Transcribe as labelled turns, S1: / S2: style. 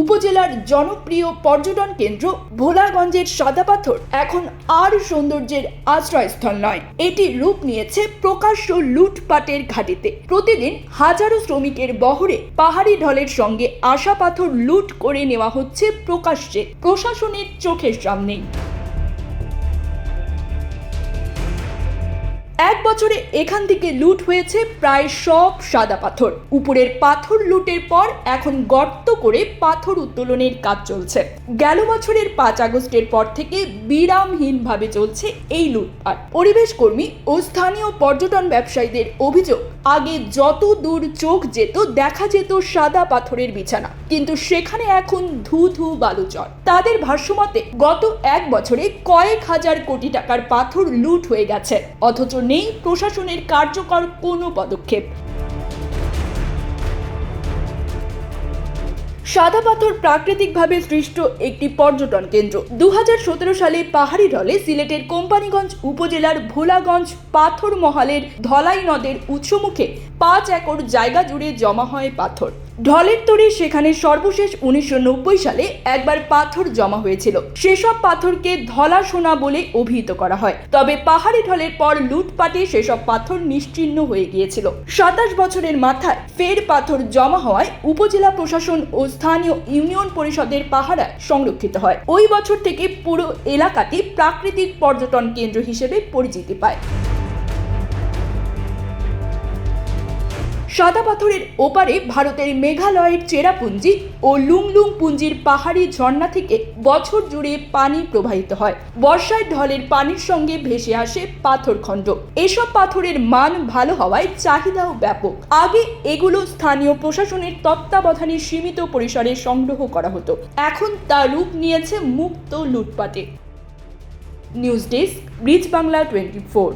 S1: উপজেলার জনপ্রিয় পর্যটন কেন্দ্র ভোলাগঞ্জের সাদা পাথর এখন আর সৌন্দর্যের আশ্রয়স্থল নয়। এটি রূপ নিয়েছে প্রকাশ্য লুটপাটের ঘাটিতে। প্রতিদিন হাজারো শ্রমিকের বহরে পাহাড়ি ঢলের সঙ্গে আশা পাথর লুট করে নেওয়া হচ্ছে প্রকাশ্যে। প্রশাসনের চোখের সামনেই। এক বছরে এখান থেকে লুট হয়েছে প্রায় সব সাদা পাথর। উপরের পাথর লুটের পর এখন গর্ত করে পাথর উত্তোলনের কাজ চলছে। গেল বছরের পাঁচ আগস্টের পর থেকে বিরামহীনভাবে চলছে এই লুটপাট। পরিবেশ কর্মী ও স্থানীয় পর্যটন ব্যবসায়ীদের অভিযোগ আগে যত দূর চোখ যেত, দেখা যেত সাদা পাথরের বিছানা। কিন্তু সেখানে এখন ধু ধু বালুচর। তাদের ভাষ্যমতে, গত এক বছরে কয়েক হাজার কোটি টাকার পাথর লুট হয়ে গেছে। অথচ নেই প্রশাসনের কার্যকর কোনো পদক্ষেপ। সাদা পাথর প্রাকৃতিকভাবে সৃষ্ট একটি পর্যটন কেন্দ্র। দু হাজার সতেরো সালে পাহাড়ি ঢলে সিলেটের কোম্পানিগঞ্জ উপজেলার ভোলাগঞ্জ পাথর মহালের ধলাই নদের উৎসমুখে পাঁচ একর জায়গা জুড়ে জমা হয় পাথর। ঢলের তরে সেখানে সর্বশেষ উনিশশো নব্বই সালে একবার পাথর জমা হয়েছিল। সেসব পাথরকে ধলা সোনা বলে অভিহিত করা হয়। তবে পাহাড়ি ঢলের পর লুটপাটে সেসব পাথর নিশ্চিহ্ন হয়ে গিয়েছিল। সাতাশ বছরের মাথায় ফের পাথর জমা হওয়ায় উপজেলা প্রশাসন ও স্থানীয় ইউনিয়ন পরিষদের পাহারায় সংরক্ষিত হয়। ওই বছর থেকে পুরো এলাকাটি প্রাকৃতিক পর্যটন কেন্দ্র হিসেবে পরিচিতি পায়। সাদা পাথরের ওপারে ভারতের মেঘালয়ের চেরাপুঞ্জি ও লুংলুং পুঞ্জির পাহাড়ি ঝর্ণা থেকে বছর জুড়ে পানি প্রবাহিত হয়। বর্ষায় ঢলের পানির সঙ্গে ভেসে আসে পাথরখণ্ড। এসব পাথরের মান ভালো হওয়ায় চাহিদাও ব্যাপক। আগে এগুলো স্থানীয় প্রশাসনের তত্ত্বাবধানে সীমিত পরিসরে সংগ্রহ করা হতো। এখন তা রূপ নিয়েছে মুক্ত লুটপাটে। News desk, bridge Bangla twenty four.